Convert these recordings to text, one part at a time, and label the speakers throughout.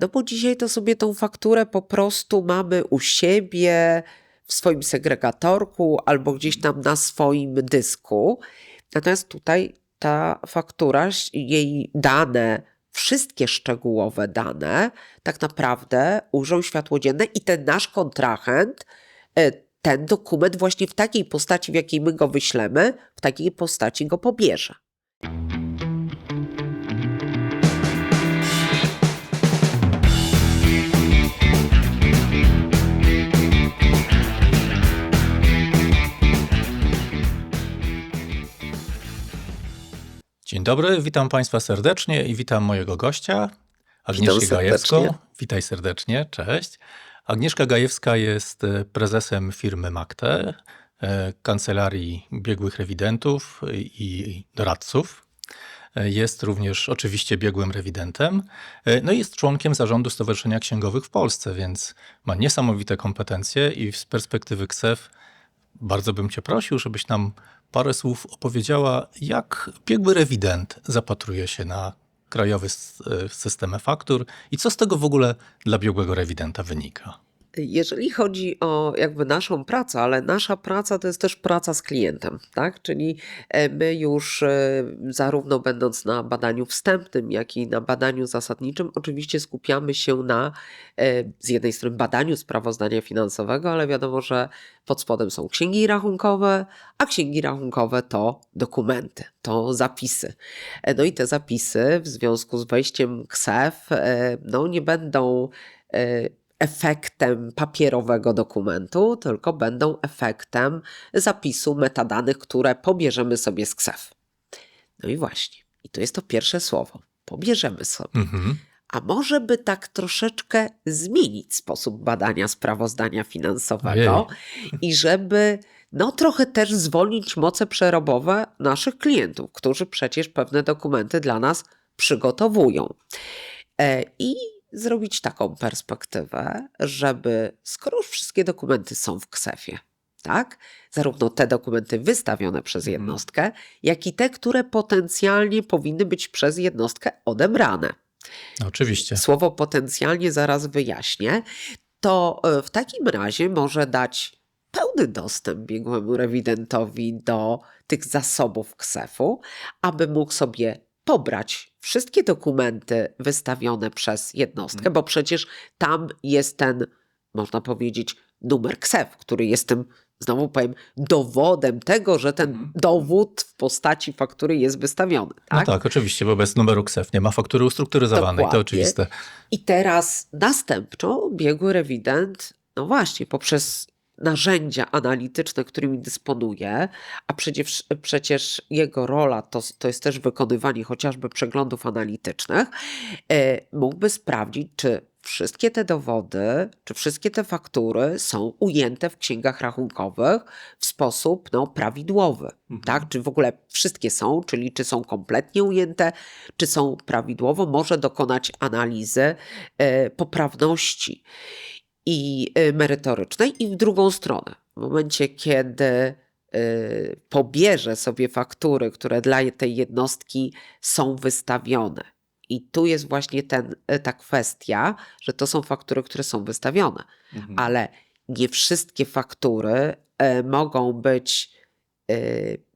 Speaker 1: No bo dzisiaj to sobie tą fakturę po prostu mamy u siebie w swoim segregatorku albo gdzieś tam na swoim dysku. Natomiast tutaj ta faktura, jej dane, wszystkie szczegółowe dane, tak naprawdę ujrzą światło dzienne i ten nasz kontrahent e, ten dokument właśnie w takiej postaci, w jakiej my go wyślemy, w takiej postaci go pobierze.
Speaker 2: Dzień dobry, witam Państwa serdecznie i witam mojego gościa, Agnieszkę Gajewską. Witaj serdecznie, cześć. Agnieszka Gajewska jest e, prezesem firmy Makte, e, kancelarii biegłych rewidentów i doradców. E, Jest również oczywiście biegłym rewidentem, no i jest członkiem zarządu Stowarzyszenia Księgowych w Polsce, więc ma niesamowite kompetencje i z perspektywy KSEF bardzo bym Cię prosił, żebyś nam parę słów opowiedziała, jak biegły rewident zapatruje się na krajowy s- e, system faktur i co z tego w ogóle dla biegłego rewidenta wynika.
Speaker 1: Jeżeli chodzi o jakby naszą pracę, ale nasza praca to jest też praca z klientem, tak? Czyli e, my już e, zarówno będąc na badaniu wstępnym, jak i na badaniu zasadniczym, oczywiście skupiamy się na e, z jednej strony badaniu sprawozdania finansowego, ale wiadomo, że pod spodem są księgi rachunkowe, a księgi rachunkowe to dokumenty, to zapisy. No i te zapisy w związku z wejściem KSEF no, nie będą efektem papierowego dokumentu, tylko będą efektem zapisu metadanych, które pobierzemy sobie z KSEF. No i właśnie, i to jest to pierwsze słowo. Pobierzemy sobie.
Speaker 2: Mhm.
Speaker 1: A może by tak troszeczkę zmienić sposób badania sprawozdania finansowego i żeby no trochę też zwolnić moce przerobowe naszych klientów, którzy przecież pewne dokumenty dla nas przygotowują. E, I zrobić taką perspektywę, żeby skoro już wszystkie dokumenty są w KSEF-ie, tak? Zarówno te dokumenty wystawione przez
Speaker 2: Mhm.
Speaker 1: jednostkę, jak i te, które potencjalnie powinny być przez jednostkę odebrane
Speaker 2: No, oczywiście.
Speaker 1: słowo potencjalnie zaraz wyjaśnię, to e, w takim razie może dać pełny dostęp biegłemu rewidentowi do tych zasobów KSEF-u, aby mógł sobie pobrać wszystkie dokumenty wystawione przez jednostkę, bo przecież tam jest ten, można powiedzieć, numer KSEF, który jest tym, znowu powiem, dowodem tego, że ten
Speaker 2: Mhm.
Speaker 1: dowód w postaci faktury jest wystawiony.
Speaker 2: No
Speaker 1: Tak?
Speaker 2: tak, oczywiście, bo bez numeru KSEF nie ma faktury ustrukturyzowanej, to
Speaker 1: Dokładnie.
Speaker 2: oczywiste.
Speaker 1: I teraz następczo biegły rewident, no właśnie, poprzez narzędzia analityczne, którymi dysponuje, a przecież, przecież jego rola to, to jest też wykonywanie chociażby przeglądów analitycznych, e, mógłby sprawdzić, czy wszystkie te dowody, czy wszystkie te faktury są ujęte w księgach rachunkowych w sposób no, prawidłowy. Tak? Czy w ogóle wszystkie są, czyli czy są kompletnie ujęte, czy są prawidłowo, może dokonać analizy e, poprawności i e, merytorycznej i w drugą stronę. W momencie, kiedy e, pobierze sobie faktury, które dla tej jednostki są wystawione. I tu jest właśnie ten, e, ta kwestia, że to są faktury, które są wystawione,
Speaker 2: Mhm.
Speaker 1: ale nie wszystkie faktury mogą być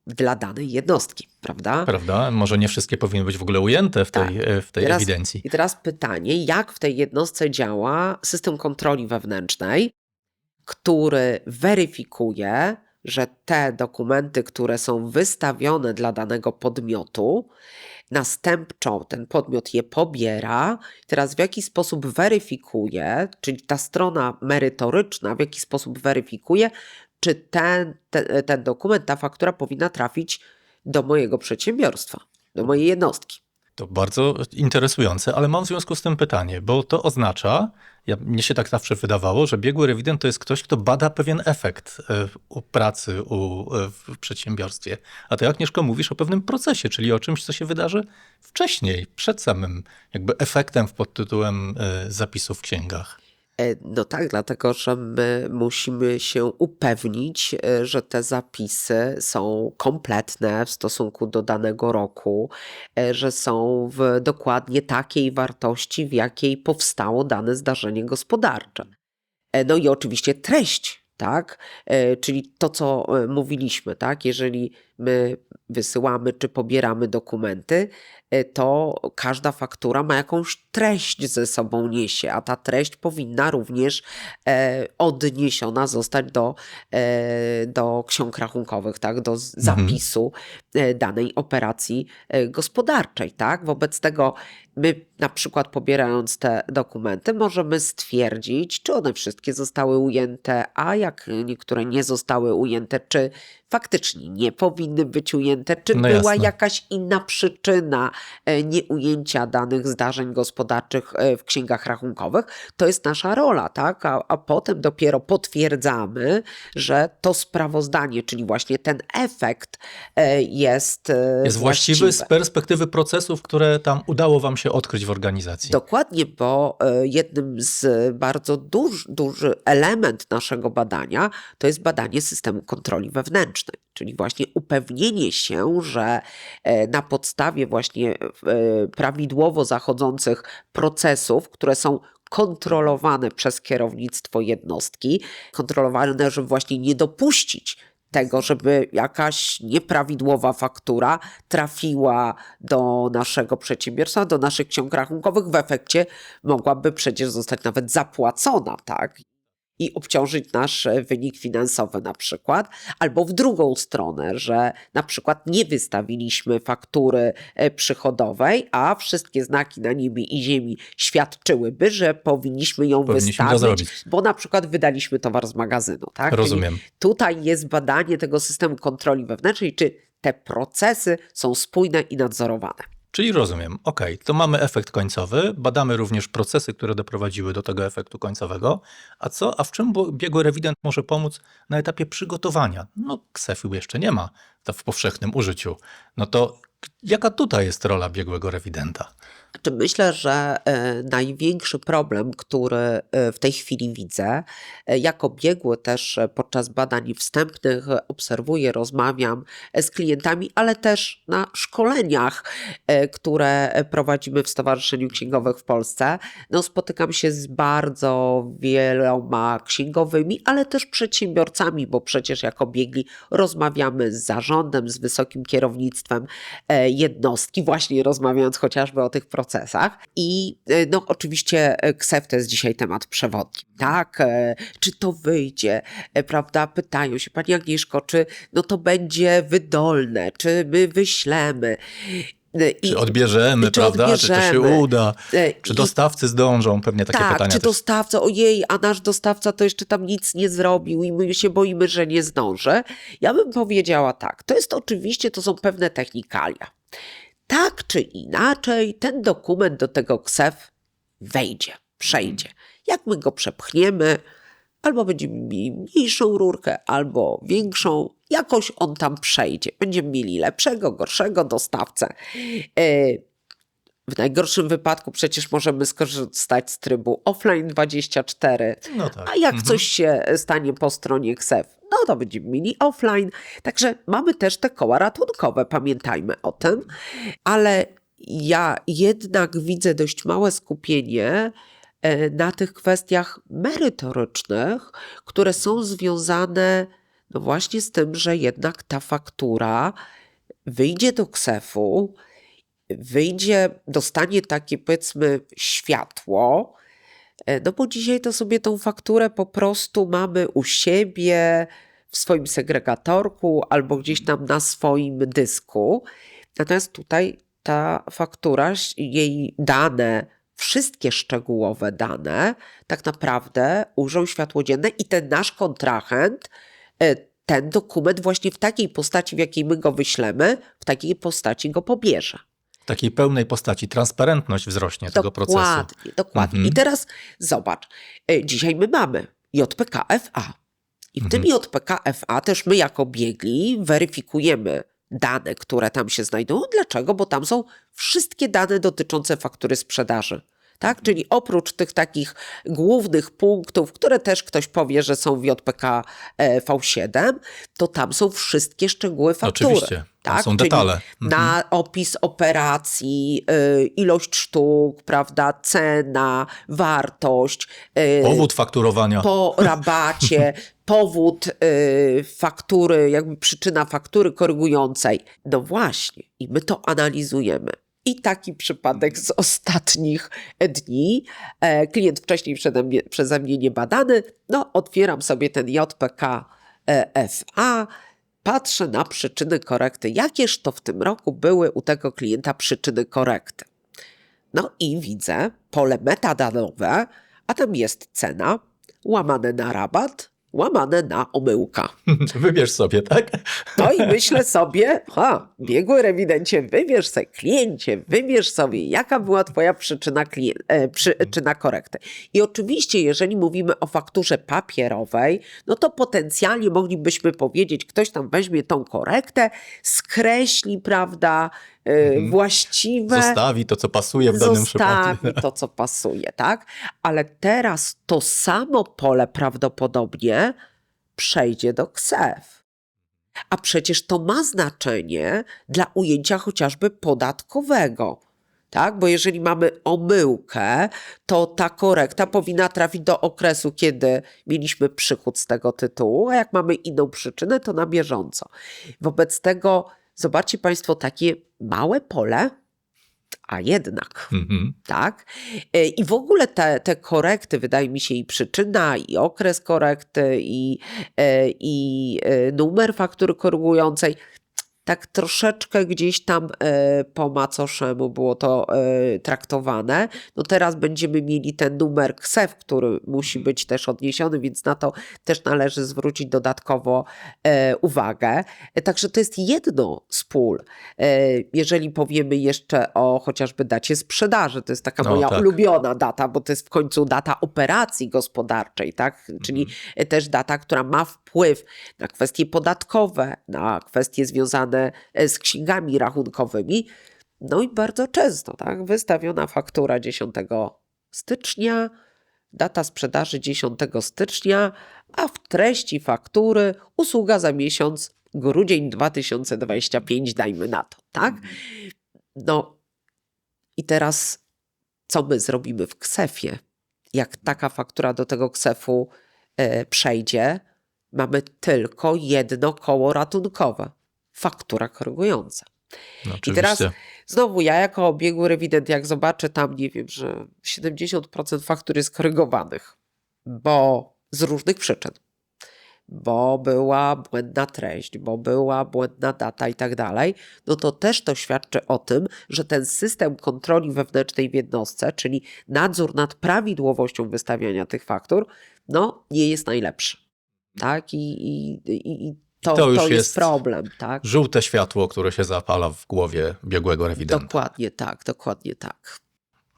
Speaker 1: dla danej jednostki, prawda?
Speaker 2: Prawda? Może nie wszystkie powinny być w ogóle ujęte w tej,
Speaker 1: Tak.
Speaker 2: w tej
Speaker 1: Teraz-
Speaker 2: ewidencji.
Speaker 1: I teraz pytanie, jak w tej jednostce działa system kontroli wewnętrznej, który weryfikuje, że te dokumenty, które są wystawione dla danego podmiotu, następczo ten podmiot je pobiera. Teraz w jaki sposób weryfikuje, czyli ta strona merytoryczna, w jaki sposób weryfikuje, czy ten, ten, ten dokument, ta faktura powinna trafić do mojego przedsiębiorstwa, do mojej jednostki.
Speaker 2: To bardzo interesujące, ale mam w związku z tym pytanie, bo to oznacza, ja, mnie się tak zawsze wydawało, że biegły rewident to jest ktoś, kto bada pewien efekt e, u pracy u, e, w przedsiębiorstwie. A ty, Agnieszko, mówisz o pewnym procesie, czyli o czymś, co się wydarzy wcześniej, przed samym jakby efektem pod tytułem e, zapisu w księgach.
Speaker 1: E, No tak, dlatego że my musimy się upewnić, e, że te zapisy są kompletne w stosunku do danego roku, e, że są w dokładnie takiej wartości, w jakiej powstało dane zdarzenie gospodarcze. No i oczywiście treść, tak? Czyli to, co mówiliśmy, tak? Jeżeli my wysyłamy czy pobieramy dokumenty, to każda faktura ma jakąś treść ze sobą niesie, a ta treść powinna również e, odniesiona zostać do, e, do ksiąg rachunkowych, tak? do
Speaker 2: Mhm.
Speaker 1: zapisu e, danej operacji gospodarczej. Tak? Wobec tego my na przykład pobierając te dokumenty możemy stwierdzić, czy one wszystkie zostały ujęte, a jak niektóre nie zostały ujęte, czy faktycznie nie powinny być ujęte, czy
Speaker 2: No
Speaker 1: była
Speaker 2: jasne.
Speaker 1: jakaś inna przyczyna nieujęcia danych zdarzeń gospodarczych e, w księgach rachunkowych. To jest nasza rola, tak? A, a potem dopiero potwierdzamy, że to sprawozdanie, czyli właśnie ten efekt e, jest, e,
Speaker 2: Jest właściwy z perspektywy procesów, które tam udało wam się odkryć w organizacji.
Speaker 1: Dokładnie, bo e, jednym z bardzo duży, duży element naszego badania to jest badanie systemu kontroli wewnętrznej, czyli właśnie upewnienie się, że e, na podstawie właśnie e, prawidłowo zachodzących procesów, które są kontrolowane przez kierownictwo jednostki, kontrolowane, żeby właśnie nie dopuścić tego, żeby jakaś nieprawidłowa faktura trafiła do naszego przedsiębiorstwa, do naszych ksiąg rachunkowych, w efekcie mogłaby przecież zostać nawet zapłacona, tak? I obciążyć nasz wynik finansowy na przykład, albo w drugą stronę, że na przykład nie wystawiliśmy faktury e, przychodowej, a wszystkie znaki na niebie i ziemi świadczyłyby, że powinniśmy ją
Speaker 2: Powinniśmy
Speaker 1: wystawić, bo na przykład wydaliśmy towar z magazynu, tak? Czyli
Speaker 2: Rozumiem.
Speaker 1: Tutaj jest badanie tego systemu kontroli wewnętrznej, czy te procesy są spójne i nadzorowane.
Speaker 2: Czyli rozumiem. OK, to mamy efekt końcowy, badamy również procesy, które doprowadziły do tego efektu końcowego. A co, a w czym biegły rewident może pomóc na etapie przygotowania? No, ksefiu jeszcze nie ma to w powszechnym użyciu. No to jaka tutaj jest rola biegłego rewidenta?
Speaker 1: Czy myślę, że e, największy problem, który e, w tej chwili widzę, e, jako biegły też podczas badań wstępnych obserwuję, rozmawiam z klientami, ale też na szkoleniach, które prowadzimy w Stowarzyszeniu Księgowych w Polsce. No, spotykam się z bardzo wieloma księgowymi, ale też przedsiębiorcami, bo przecież jako biegli rozmawiamy z zarządem, z wysokim kierownictwem jednostki, właśnie rozmawiając chociażby o tych procesach. I e, no oczywiście e, KSEF to jest dzisiaj temat przewodni, tak? E, Czy to wyjdzie, prawda? Pytają się, Pani Agnieszko, czy no to będzie wydolne, czy my wyślemy. I-
Speaker 2: Czy odbierzemy,
Speaker 1: czy
Speaker 2: prawda? Czy to się
Speaker 1: odbierzemy?
Speaker 2: uda? Czy dostawcy zdążą? Pewnie takie
Speaker 1: tak,
Speaker 2: pytania
Speaker 1: czy
Speaker 2: też.
Speaker 1: dostawca, ojej, a nasz dostawca to jeszcze tam nic nie zrobił i my się boimy, że nie zdąży. Ja bym powiedziała tak, to jest oczywiście, to są pewne technikalia. Tak czy inaczej, ten dokument do tego KSEF wejdzie, przejdzie. Jak my go przepchniemy, albo będziemy mieli mniejszą rurkę, albo większą, jakoś on tam przejdzie. Będziemy mieli lepszego, gorszego dostawcę. E, w najgorszym wypadku przecież możemy skorzystać z trybu offline 24,
Speaker 2: No tak.
Speaker 1: a jak
Speaker 2: Mhm.
Speaker 1: coś się stanie po stronie KSEF, no to będziemy mieli offline. Także mamy też te koła ratunkowe, pamiętajmy o tym. Ale ja jednak widzę dość małe skupienie e, na tych kwestiach merytorycznych, które są związane no właśnie z tym, że jednak ta faktura wyjdzie do KSEF-u, wyjdzie, dostanie takie powiedzmy światło, e, no bo dzisiaj to sobie tą fakturę po prostu mamy u siebie w swoim segregatorku albo gdzieś tam na swoim dysku. Natomiast tutaj ta faktura, jej dane, wszystkie szczegółowe dane, tak naprawdę ujrzą światło dzienne i ten nasz kontrahent e, ten dokument właśnie w takiej postaci, w jakiej my go wyślemy, w takiej postaci go pobierze.
Speaker 2: W takiej pełnej postaci transparentność wzrośnie tego procesu.
Speaker 1: Dokładnie, dokładnie.
Speaker 2: Mhm.
Speaker 1: I teraz zobacz, e, dzisiaj my mamy JPK-FA. I w tym
Speaker 2: Mhm.
Speaker 1: JPK-FA też my jako biegli weryfikujemy dane, które tam się znajdują. Dlaczego? Bo tam są wszystkie dane dotyczące faktury sprzedaży. Tak? Czyli oprócz tych takich głównych punktów, które też ktoś powie, że są w JPK e, V7, to tam są wszystkie szczegóły faktury.
Speaker 2: Oczywiście,
Speaker 1: tak?
Speaker 2: są
Speaker 1: Czyli
Speaker 2: detale.
Speaker 1: Na opis operacji, y, ilość sztuk, prawda, cena, wartość, y,
Speaker 2: Powód fakturowania.
Speaker 1: po rabacie, powód y, faktury, jakby przyczyna faktury korygującej. No właśnie, i my to analizujemy. I taki przypadek z ostatnich dni. E, klient wcześniej przede mnie, przeze mnie nie badany. No, otwieram sobie ten JPK e, FA, patrzę na przyczyny korekty. Jakież to w tym roku były u tego klienta przyczyny korekty? No i widzę pole metadanowe, a tam jest cena, łamane na rabat, łamane na omyłka.
Speaker 2: Wybierz sobie, tak?
Speaker 1: No i myślę sobie, ha, biegły rewidencie, wybierz sobie, kliencie, wybierz sobie, jaka była twoja przyczyna, klien- e, przyczyna korekty. I oczywiście, jeżeli mówimy o fakturze papierowej, no to potencjalnie moglibyśmy powiedzieć, ktoś tam weźmie tą korektę, skreśli, prawda, e, właściwe
Speaker 2: Zostawi to, co pasuje w danym przypadku.
Speaker 1: zostawi to, co pasuje, tak? Ale teraz to samo pole prawdopodobnie przejdzie do KSEF. A przecież to ma znaczenie dla ujęcia chociażby podatkowego. Tak? Bo jeżeli mamy omyłkę, to ta korekta powinna trafić do okresu, kiedy mieliśmy przychód z tego tytułu, a jak mamy inną przyczynę, to na bieżąco. Wobec tego zobaczcie Państwo takie małe pole, a jednak
Speaker 2: Mhm.
Speaker 1: tak? E, I w ogóle te, te korekty, wydaje mi się, i przyczyna, i okres korekty, i, e, i e, numer faktury korygującej, tak troszeczkę gdzieś tam e, po macoszemu było to e, traktowane. No teraz będziemy mieli ten numer KSEF, który musi być też odniesiony, więc na to też należy zwrócić dodatkowo e, uwagę. Także to jest jedno z pól. Jeżeli powiemy jeszcze o chociażby dacie sprzedaży, to jest taka
Speaker 2: No,
Speaker 1: moja
Speaker 2: tak.
Speaker 1: ulubiona data, bo to jest w końcu data operacji gospodarczej, tak? Czyli
Speaker 2: Mhm.
Speaker 1: też data, która ma wpływ na kwestie podatkowe, na kwestie związane e, z księgami rachunkowymi. No i bardzo często, tak? Wystawiona faktura 10 stycznia, data sprzedaży 10 stycznia, a w treści faktury usługa za miesiąc grudzień 2025, dajmy na to, tak? No i teraz co my zrobimy w KSEF-ie? Jak taka faktura do tego KSEF-u e, przejdzie, mamy tylko jedno koło ratunkowe. Faktura korygująca.
Speaker 2: No,
Speaker 1: I teraz znowu ja jako obiegły rewident, jak zobaczę tam, nie wiem, że 70% faktur jest korygowanych, bo z różnych przyczyn. Bo była błędna treść, bo była błędna data i tak dalej, no to też to świadczy o tym, że ten system kontroli wewnętrznej w jednostce, czyli nadzór nad prawidłowością wystawiania tych faktur, no nie jest najlepszy. Tak? I, i, i, i to,
Speaker 2: To już
Speaker 1: to jest
Speaker 2: jest
Speaker 1: problem. Tak?
Speaker 2: Żółte światło, które się zapala w głowie biegłego rewidenta.
Speaker 1: Dokładnie tak, dokładnie tak.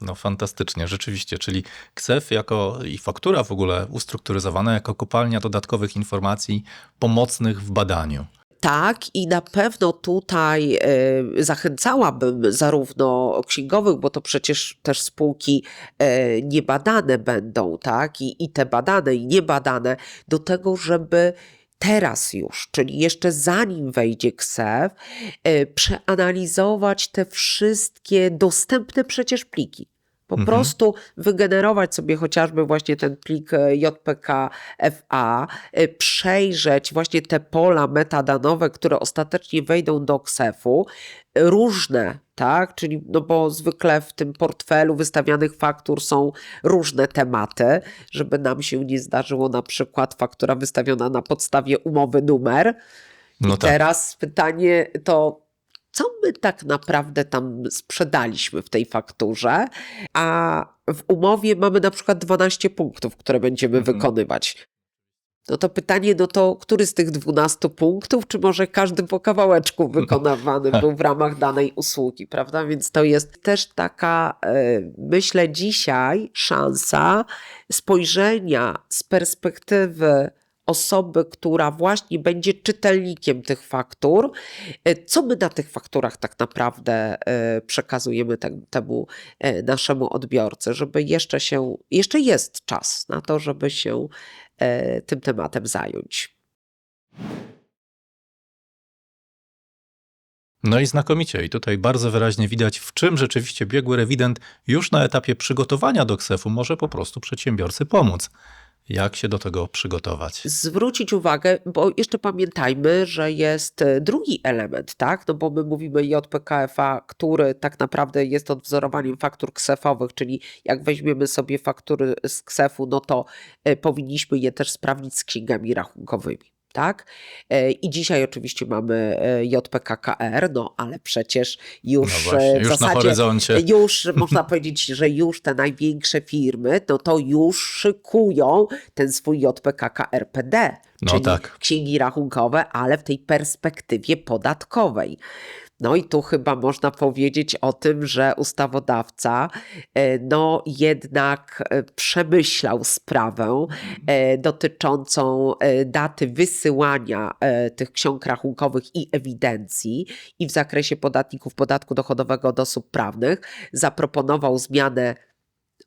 Speaker 2: No fantastycznie, rzeczywiście. Czyli KSEF jako i faktura w ogóle ustrukturyzowana jako kopalnia dodatkowych informacji pomocnych w badaniu.
Speaker 1: Tak, i na pewno tutaj e, zachęcałabym zarówno księgowych, bo to przecież też spółki e, niebadane będą, tak, i, i te badane, i niebadane, do tego, żeby teraz już, czyli jeszcze zanim wejdzie KSEF, e, przeanalizować te wszystkie dostępne przecież pliki. Po
Speaker 2: Mhm.
Speaker 1: prostu wygenerować sobie chociażby właśnie ten plik e, JPK FA, e, przejrzeć właśnie te pola metadanowe, które ostatecznie wejdą do KSEF-u, różne, tak? Czyli, no bo zwykle w tym portfelu wystawianych faktur są różne tematy, żeby nam się nie zdarzyło na przykład faktura wystawiona na podstawie umowy numer.
Speaker 2: No
Speaker 1: I
Speaker 2: tak.
Speaker 1: teraz pytanie to, co my tak naprawdę tam sprzedaliśmy w tej fakturze, a w umowie mamy na przykład 12 punktów, które będziemy
Speaker 2: Mhm.
Speaker 1: wykonywać. No to pytanie, no to który z tych 12 punktów, czy może każdy po kawałeczku wykonywany był w ramach danej usługi, prawda? Więc to jest też taka, e, myślę dzisiaj, szansa spojrzenia z perspektywy osoby, która właśnie będzie czytelnikiem tych faktur, e, co my na tych fakturach tak naprawdę e, przekazujemy te, temu e, naszemu odbiorcy, żeby jeszcze się, jeszcze jest czas na to, żeby się tym tematem zająć.
Speaker 2: No i znakomicie. I tutaj bardzo wyraźnie widać, w czym rzeczywiście biegły rewident już na etapie przygotowania do KSEF-u może po prostu przedsiębiorcy pomóc. Jak się do tego przygotować?
Speaker 1: zwrócić uwagę, bo jeszcze pamiętajmy, że jest e, drugi element, tak? No bo my mówimy JPKFA, który tak naprawdę jest odwzorowaniem faktur ksefowych, czyli jak weźmiemy sobie faktury z ksefu, no to e, powinniśmy je też sprawdzić z księgami rachunkowymi. Tak? E, I dzisiaj oczywiście mamy e, JPKKR, no ale przecież
Speaker 2: No
Speaker 1: już
Speaker 2: właśnie,
Speaker 1: e, w
Speaker 2: już na
Speaker 1: zasadzie
Speaker 2: horyzoncie.
Speaker 1: już można powiedzieć, że już te największe firmy, no to już szykują ten swój JPKK RPD,
Speaker 2: No
Speaker 1: czyli
Speaker 2: tak.
Speaker 1: księgi rachunkowe, ale w tej perspektywie podatkowej. No i tu chyba można powiedzieć o tym, że ustawodawca e, no jednak e, przemyślał sprawę e, dotyczącą daty wysyłania tych ksiąg rachunkowych i ewidencji i w zakresie podatników podatku dochodowego od osób prawnych zaproponował zmianę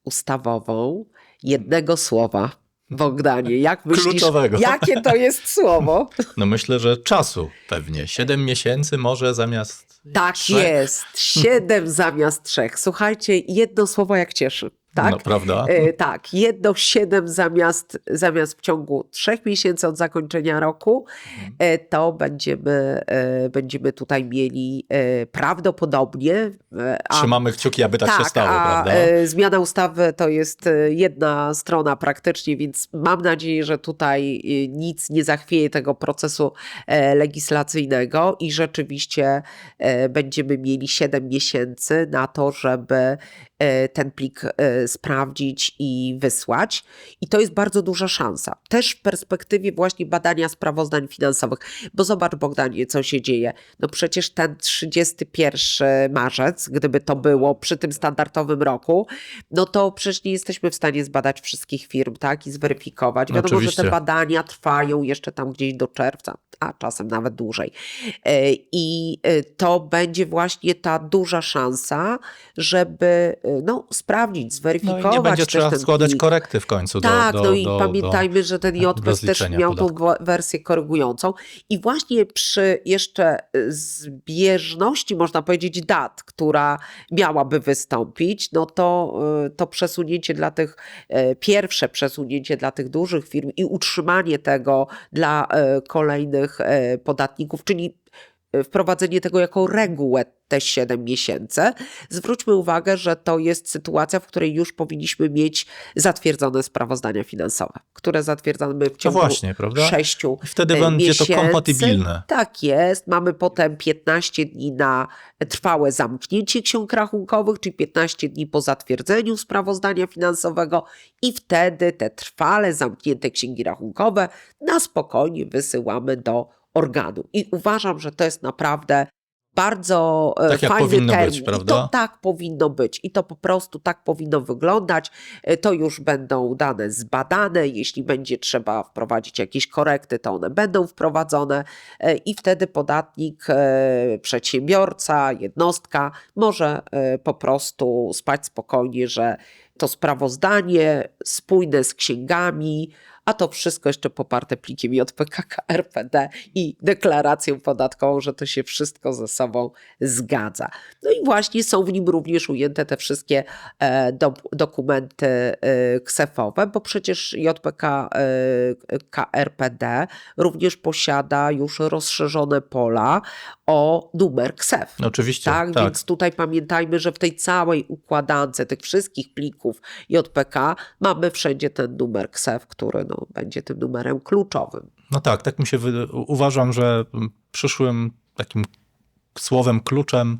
Speaker 1: ustawową jednego słowa. Bogdanie, jak myślisz,
Speaker 2: Kluczowego.
Speaker 1: jakie to jest słowo?
Speaker 2: No myślę, że czasu pewnie. Siedem miesięcy może zamiast
Speaker 1: Tak
Speaker 2: trzech.
Speaker 1: jest, siedem zamiast trzech. Słuchajcie, jedno słowo jak cieszy, tak?
Speaker 2: No prawda?
Speaker 1: E, tak, jedno siedem zamiast, zamiast w ciągu trzech miesięcy od zakończenia roku,
Speaker 2: Mhm.
Speaker 1: e, to będziemy, e, będziemy tutaj mieli prawdopodobnie. a-
Speaker 2: Trzymamy kciuki, aby tak, się stało,
Speaker 1: a
Speaker 2: prawda?
Speaker 1: zmiana ustawy to jest jedna strona praktycznie, więc mam nadzieję, że tutaj nic nie zachwieje tego procesu legislacyjnego i rzeczywiście będziemy mieli 7 miesięcy na to, żeby ten plik sprawdzić i wysłać. I to jest bardzo duża szansa. Też w perspektywie właśnie badania sprawozdań finansowych. Bo zobacz Bogdanie, co się dzieje. No przecież ten 31 marzec, gdyby to było przy tym standardowym roku, no to przecież nie jesteśmy w stanie zbadać wszystkich firm, tak? I zweryfikować. Wiadomo, że
Speaker 2: Oczywiście.
Speaker 1: te badania trwają jeszcze tam gdzieś do czerwca, a czasem nawet dłużej. E, I e, to będzie właśnie ta duża szansa, żeby e, no, sprawdzić,
Speaker 2: No i nie będzie trzeba
Speaker 1: ten
Speaker 2: składać korekty w końcu do,
Speaker 1: Tak,
Speaker 2: do,
Speaker 1: no i
Speaker 2: do,
Speaker 1: pamiętajmy, że ten JPES też miał tą
Speaker 2: podatku.
Speaker 1: wa- wersję korygującą. I właśnie przy jeszcze y, zbieżności, można powiedzieć, dat, która miałaby wystąpić, no to y, to przesunięcie dla tych, e, pierwsze przesunięcie dla tych dużych firm i utrzymanie tego dla kolejnych podatników, czyli wprowadzenie tego jako regułę te 7 miesięcy. Zwróćmy uwagę, że to jest sytuacja, w której już powinniśmy mieć zatwierdzone sprawozdania finansowe, które zatwierdzamy w
Speaker 2: No
Speaker 1: ciągu
Speaker 2: właśnie, prawda?
Speaker 1: 6
Speaker 2: I wtedy
Speaker 1: e,
Speaker 2: będzie
Speaker 1: miesięcy.
Speaker 2: to kompatybilne.
Speaker 1: Tak jest. Mamy potem 15 dni na trwałe zamknięcie ksiąg rachunkowych, czyli 15 dni po zatwierdzeniu sprawozdania finansowego i wtedy te trwale zamknięte księgi rachunkowe na spokojnie wysyłamy do organu. I uważam, że to jest naprawdę bardzo e,
Speaker 2: Tak jak
Speaker 1: fajny
Speaker 2: powinno
Speaker 1: termin.
Speaker 2: być,
Speaker 1: I
Speaker 2: prawda?
Speaker 1: to tak powinno być i to po prostu tak powinno wyglądać. E, To już będą dane zbadane. Jeśli będzie trzeba wprowadzić jakieś korekty, to one będą wprowadzone e, i wtedy podatnik, przedsiębiorca, jednostka może po prostu spać spokojnie, że to sprawozdanie spójne z księgami, a to wszystko jeszcze poparte plikiem JPKK RPD i deklaracją podatkową, że to się wszystko ze sobą zgadza. No i właśnie są w nim również ujęte te wszystkie e, do, dokumenty e, ksefowe, bo przecież JPK e, KRPD również posiada już rozszerzone pola o numer ksef.
Speaker 2: Oczywiście,
Speaker 1: Tak,
Speaker 2: tak.
Speaker 1: więc tutaj pamiętajmy, że w tej całej układance tych wszystkich plików JPK mamy wszędzie ten numer KSEF, który no, będzie tym numerem kluczowym.
Speaker 2: No tak, tak mi się wy... uważam, że przyszłym takim słowem kluczem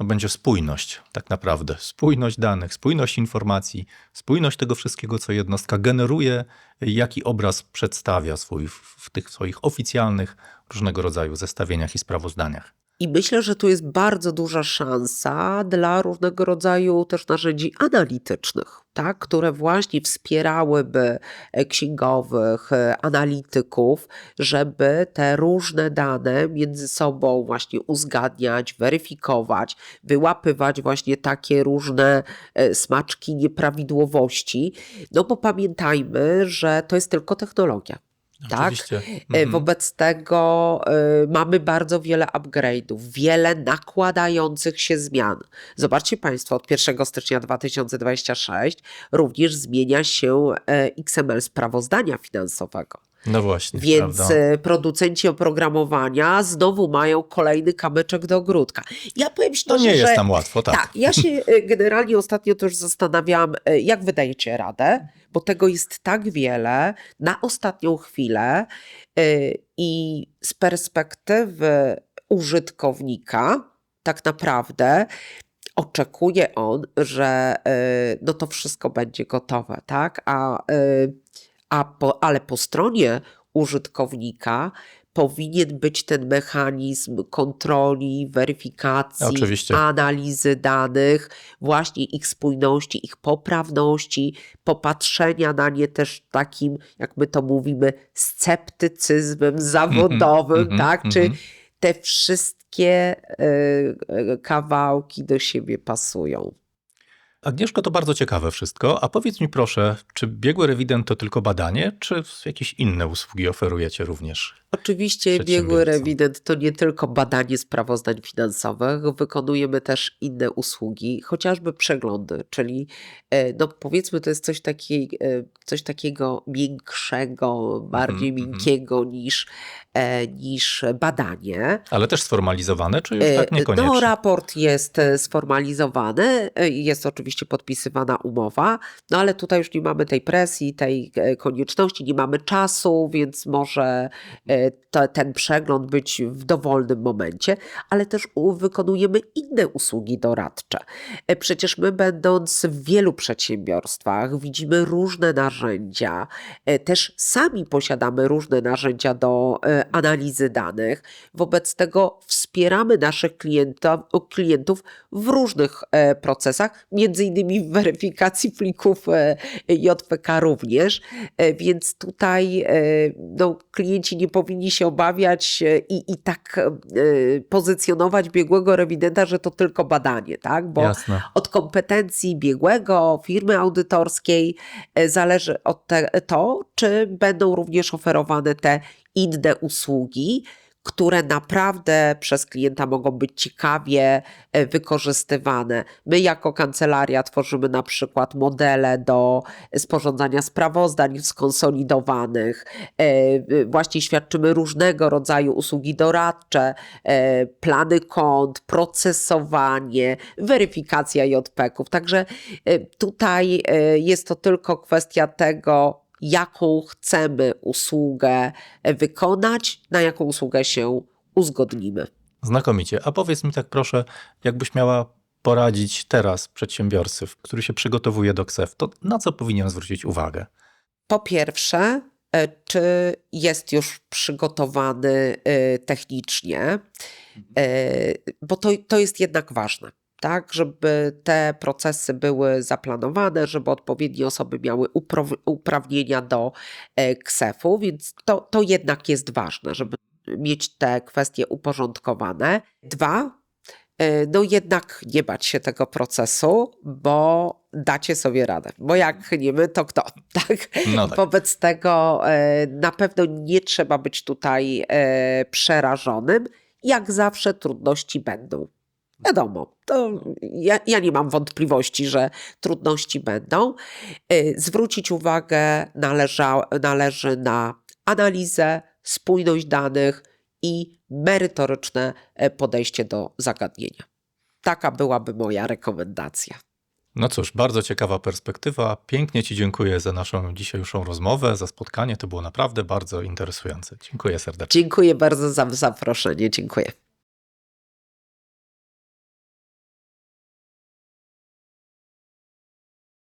Speaker 2: będzie spójność, tak naprawdę. Spójność danych, spójność informacji, spójność tego wszystkiego, co jednostka generuje, jaki obraz przedstawia swój w tych swoich oficjalnych różnego rodzaju zestawieniach i sprawozdaniach.
Speaker 1: I myślę, że tu jest bardzo duża szansa dla różnego rodzaju też narzędzi analitycznych, tak, które właśnie wspierałyby e, księgowych, e, analityków, żeby te różne dane między sobą właśnie uzgadniać, weryfikować, wyłapywać właśnie takie różne e, smaczki nieprawidłowości. No bo pamiętajmy, że to jest tylko technologia. Tak.
Speaker 2: Oczywiście.
Speaker 1: E,
Speaker 2: Mhm.
Speaker 1: Wobec tego e, mamy bardzo wiele upgrade'ów, wiele nakładających się zmian. Zobaczcie Państwo, od 1 stycznia 2026 również zmienia się e, XML sprawozdania finansowego.
Speaker 2: No właśnie,
Speaker 1: Więc
Speaker 2: prawda?
Speaker 1: e, producenci oprogramowania znowu mają kolejny kamyczek do ogródka. Ja powiem
Speaker 2: To
Speaker 1: szczerze,
Speaker 2: nie jest
Speaker 1: że
Speaker 2: tam łatwo, tak.
Speaker 1: tak, ja się e, generalnie ostatnio też zastanawiałam, e, jak wydajecie radę, bo tego jest tak wiele na ostatnią chwilę i z perspektywy użytkownika tak naprawdę oczekuje on, że no to wszystko będzie gotowe, tak? A, a po, ale po stronie użytkownika powinien być ten mechanizm kontroli, weryfikacji,
Speaker 2: Oczywiście.
Speaker 1: analizy danych, właśnie ich spójności, ich poprawności, popatrzenia na nie też takim, jak my to mówimy, sceptycyzmem zawodowym,
Speaker 2: mhm,
Speaker 1: tak? Czy
Speaker 2: mhm.
Speaker 1: te wszystkie e, e, kawałki do siebie pasują.
Speaker 2: Agnieszko, to bardzo ciekawe wszystko. A powiedz mi proszę, czy biegły rewident to tylko badanie, czy jakieś inne usługi oferujecie również?
Speaker 1: Oczywiście biegły rewident to nie tylko badanie sprawozdań finansowych, wykonujemy też inne usługi, chociażby przeglądy, czyli e, no powiedzmy to jest coś, takiej, e, coś takiego miększego, bardziej
Speaker 2: mhm.
Speaker 1: miękkiego niż, e, niż badanie.
Speaker 2: Ale też sformalizowane, czy już tak
Speaker 1: E,
Speaker 2: niekoniecznie?
Speaker 1: No, raport jest sformalizowany, jest oczywiście podpisywana umowa, no ale tutaj już nie mamy tej presji, tej e, konieczności, nie mamy czasu, więc może e, to, ten przegląd być w dowolnym momencie, ale też wykonujemy inne usługi doradcze. E, Przecież my, będąc w wielu przedsiębiorstwach, widzimy różne narzędzia, też sami posiadamy różne narzędzia do analizy danych. Wobec tego wspieramy naszych klienta, klientów w różnych procesach, między innymi w weryfikacji plików e, JPK również, E, więc tutaj e, no, klienci nie powinni się obawiać i, i tak pozycjonować biegłego rewidenta, że to tylko badanie, tak? Bo
Speaker 2: Jasne.
Speaker 1: od kompetencji biegłego, firmy audytorskiej zależy od te, to, czy będą również oferowane te inne usługi, które naprawdę przez klienta mogą być ciekawie e, wykorzystywane. My jako kancelaria tworzymy na przykład modele do sporządzania sprawozdań skonsolidowanych, e, właśnie świadczymy różnego rodzaju usługi doradcze, e, plany kont, procesowanie, weryfikacja JPK-ów. Także tutaj jest to tylko kwestia tego, jaką chcemy usługę wykonać, na jaką usługę się uzgodnimy.
Speaker 2: Znakomicie. A powiedz mi tak proszę, jakbyś miała poradzić teraz przedsiębiorcy, który się przygotowuje do KSEF, to na co powinien zwrócić uwagę?
Speaker 1: Po pierwsze, e, czy jest już przygotowany e, technicznie, e, bo to, to jest jednak ważne. Tak, żeby te procesy były zaplanowane, żeby odpowiednie osoby miały uprawnienia do e, KSEF-u, więc to, to jednak jest ważne, żeby mieć te kwestie uporządkowane. Dwa, e, no jednak nie bać się tego procesu, bo dacie sobie radę. Bo jak nie my, to kto? Tak?
Speaker 2: No tak.
Speaker 1: Wobec tego e, na pewno nie trzeba być tutaj przerażonym. Jak zawsze trudności będą. Wiadomo, to ja, ja nie mam wątpliwości, że trudności będą. E, Zwrócić uwagę należa, należy na analizę, spójność danych i merytoryczne e, podejście do zagadnienia. Taka byłaby moja rekomendacja.
Speaker 2: No cóż, bardzo ciekawa perspektywa. Pięknie Ci dziękuję za naszą dzisiejszą rozmowę, za spotkanie. To było naprawdę bardzo interesujące. Dziękuję serdecznie.
Speaker 1: Dziękuję bardzo za zaproszenie. Dziękuję.